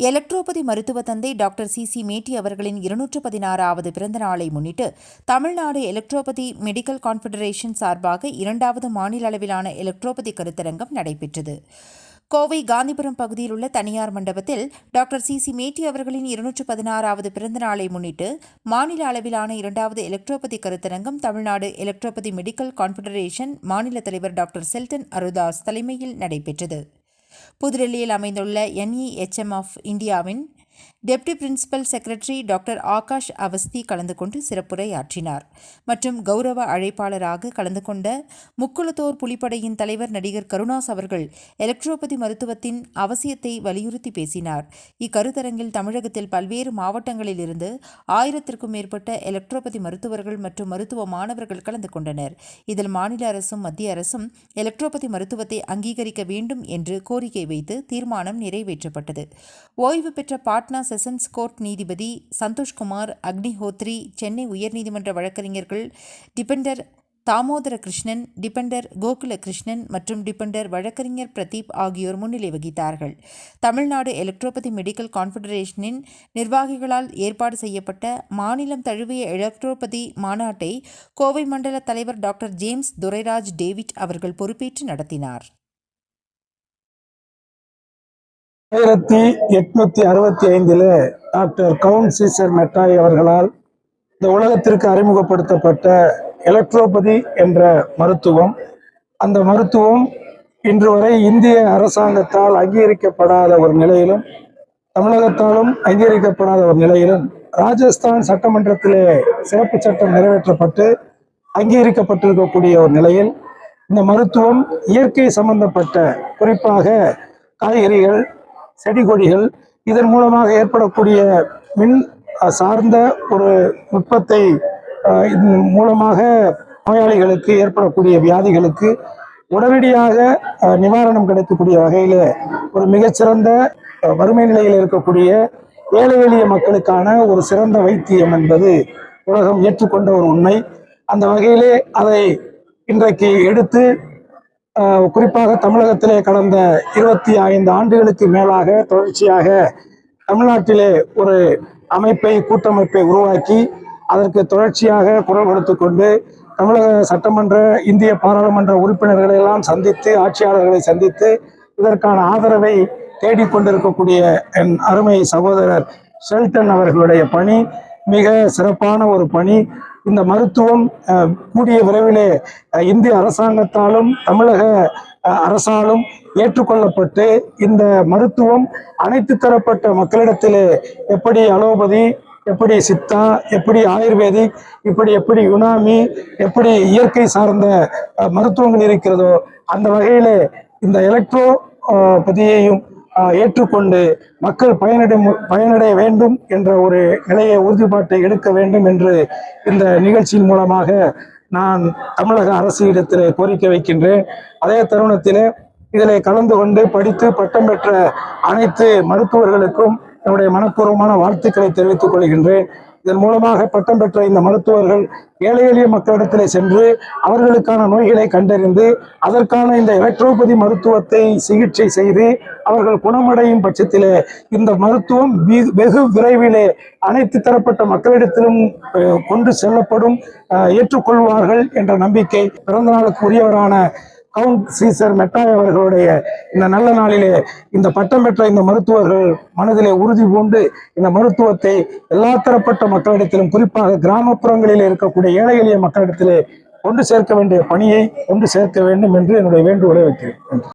Electropathy மருத்துவ தந்தை doctor C C matte அவர்களின் இருநூற்று பதினாறாவது பிறந்த நாளை முன்னிட்டு தமிழ்நாடு எலக்ட்ரோபதி மெடிக்கல் கான்ஃபெடரேஷன் சார்பாக இரண்டாவது மாநில அளவிலான எலக்ட்ரோபதி கருத்தரங்கம் நடைபெற்றது. கோவை காந்திபுரம் பகுதியில் உள்ள தனியார் மண்டபத்தில் டாக்டர் சி சி மேட்டி அவர்களின் இருநூற்று பதினாறாவது பிறந்த நாளை முன்னிட்டு மாநில அளவிலான இரண்டாவது எலக்ட்ரோபதி கருத்தரங்கம் தமிழ்நாடு எலக்ட்ரோபதி மெடிக்கல் கான்ஃபெடரேஷன் மாநில தலைவர் டாக்டர் செல்டன் அருதாஸ் தலைமையில் நடைபெற்றது. புதுடெல்லியில் அமைந்துள்ள N E H M of இந்தியாவின் deputy principal secretary doctor Akash Awasthi கலந்து கொண்டு சிறப்புரையாற்றினார். மற்றும் கௌரவ அழைப்பாளராக கலந்து கொண்ட முக்குளத்தோர் புலிப்படையின் தலைவர் நடிகர் கருணாஸ் அவர்கள் எலக்ட்ரோபதி மருத்துவத்தின் அவசியத்தை வலியுறுத்தி பேசினார். இக்கருத்தரங்கில் தமிழகத்தில் பல்வேறு மாவட்டங்களிலிருந்து ஆயிரத்திற்கும் மேற்பட்ட எலக்ட்ரோபதி மருத்துவர்கள் மற்றும் மருத்துவ மாணவர்கள் கலந்து கொண்டனர். இதில் மாநில அரசும் மத்திய அரசும் எலக்ட்ரோபதி மருத்துவத்தை அங்கீகரிக்க வேண்டும் என்று கோரிக்கை வைத்து தீர்மானம் நிறைவேற்றப்பட்டது. ஓய்வு பெற்ற பாட் பாட்னா செஷன்ஸ் கோர்ட் நீதிபதி சந்தோஷ்குமார் அக்னிஹோத்ரி சென்னை உயர்நீதிமன்ற வழக்கறிஞர்கள் டிபெண்டர் தாமோதர கிருஷ்ணன் டிபெண்டர் கோகுல கிருஷ்ணன் மற்றும் டிபெண்டர் வழக்கறிஞர் பிரதீப் ஆகியோர் முன்னிலை வகித்தார்கள். தமிழ்நாடு எலக்ட்ரோபதி மெடிக்கல் கான்ஃபெடரேஷனின் நிர்வாகிகளால் ஏற்பாடு செய்யப்பட்ட மாநிலம் தழுவிய எலக்ட்ரோபதி மாநாட்டை கோவை மண்டல தலைவர் டாக்டர் ஜேம்ஸ் துரைராஜ் டேவிட் அவர்கள் பொறுப்பேற்று நடத்தினார். ஆயிரத்தி எட்நூத்தி அறுபத்தி ஐந்தில் டாக்டர் கவுன் சீசர் மெட்டாய் அவர்களால் இந்த உலகத்திற்கு அறிமுகப்படுத்தப்பட்ட எலக்ட்ரோபதி என்ற மருத்துவம். அந்த மருத்துவம் இன்று வரை இந்திய அரசாங்கத்தால் அங்கீகரிக்கப்படாத ஒரு நிலையிலும் தமிழகத்தாலும் அங்கீகரிக்கப்படாத ஒரு நிலையிலும் ராஜஸ்தான் சட்டமன்றத்திலே சிறப்பு சட்டம் நிறைவேற்றப்பட்டு அங்கீகரிக்கப்பட்டிருக்கக்கூடிய ஒரு நிலையில் இந்த மருத்துவம் இயற்கை சம்பந்தப்பட்ட குறிப்பாக காய்கறிகள் செடி கொடிகள் இதன் மூலமாக ஏற்படக்கூடிய மின் சார்ந்த ஒரு நுட்பத்தை இதன் மூலமாக நோயாளிகளுக்கு ஏற்படக்கூடிய வியாதிகளுக்கு உடனடியாக நிவாரணம் கிடைக்கக்கூடிய வகையில் ஒரு மிகச்சிறந்த வறுமை நிலையில் இருக்கக்கூடிய ஏழை எளிய மக்களுக்கான ஒரு சிறந்த வைத்தியம் என்பது உலகம் ஏற்றுக்கொண்ட ஒரு உண்மை. அந்த வகையிலே அதை இன்றைக்கு எடுத்து குறிப்பாக தமிழகத்திலே கடந்த இருபத்தி ஐந்து ஆண்டுகளுக்கு மேலாக தொடர்ச்சியாக தமிழ்நாட்டிலே ஒரு அமைப்பை கூட்டமைப்பை உருவாக்கி அதற்கு தொடர்ச்சியாக குரல் கொடுத்து கொண்டு தமிழக சட்டமன்ற இந்திய பாராளுமன்ற உறுப்பினர்களை எல்லாம் சந்தித்து ஆட்சியாளர்களை சந்தித்து இதற்கான ஆதரவை தேடிக்கொண்டிருக்கக்கூடிய என் அருமை சகோதரர் ஷெல்டன் அவர்களுடைய பணி மிக சிறப்பான ஒரு பணி. இந்த மருத்துவம் கூடிய விரைவிலே இந்திய அரசாங்கத்தாலும் தமிழக அரசாலும் ஏற்றுக்கொள்ளப்பட்டு இந்த மருத்துவம் அனைத்து தரப்பட்ட மக்களிடத்திலே எப்படி அலோபதி எப்படி சித்தா எப்படி ஆயுர்வேதிக் இப்படி எப்படி யுனாமி எப்படி இயற்கை சார்ந்த மருத்துவங்கள் இருக்கிறதோ அந்த வகையிலே இந்த எலக்ட்ரோ பதியையும் ஏற்றுக்கொண்டு மக்கள் பயனடை பயனடைய வேண்டும் என்ற ஒரு நிலையை உறுதிப்பாட்டை எடுக்க வேண்டும் என்று இந்த நிகழ்ச்சியின் மூலமாக நான் தமிழக அரசிடத்தில் கோரிக்கை வைக்கின்றேன். அதே தருணத்தில் இதில் கலந்து கொண்டு படித்து பட்டம் பெற்ற அனைத்து மருத்துவர்களுக்கும் என்னுடைய மனப்பூர்வமான வாழ்த்துக்களை தெரிவித்துக் கொள்கின்றேன். இதன் மூலமாக பட்டம் பெற்ற இந்த மருத்துவர்கள் ஏழை எளிய மக்களிடத்தில் சென்று அவர்களுக்கான நோய்களை கண்டறிந்து அதற்கான இந்த எலக்ட்ரோபதி மருத்துவத்தை சிகிச்சை செய்து அவர்கள் குணமடையும் பட்சத்திலே இந்த மருத்துவம் வெகு- விரைவிலே அனைத்து தரப்பட்ட மக்களிடத்திலும் கொண்டு செல்லப்படும் ஏற்றுக்கொள்வார்கள் என்ற நம்பிக்கை பிறந்த நாளுக்கு உரியவரான கவுண்ட் சீசர் மெட்டாய் அவர்களுடைய இந்த நல்ல நாளிலே இந்த பட்டம் பெற்ற இந்த மருத்துவர்கள் மனதிலே உறுதி பூண்டு இந்த மருத்துவத்தை எல்லா தரப்பட்ட மக்களிடத்திலும் குறிப்பாக கிராமப்புறங்களில் இருக்கக்கூடிய ஏழை எளிய மக்களிடத்திலே கொண்டு சேர்க்க வேண்டிய பணியை கொண்டு சேர்க்க வேண்டும் என்று என்னுடைய வேண்டுகோளை வைக்கிறேன்.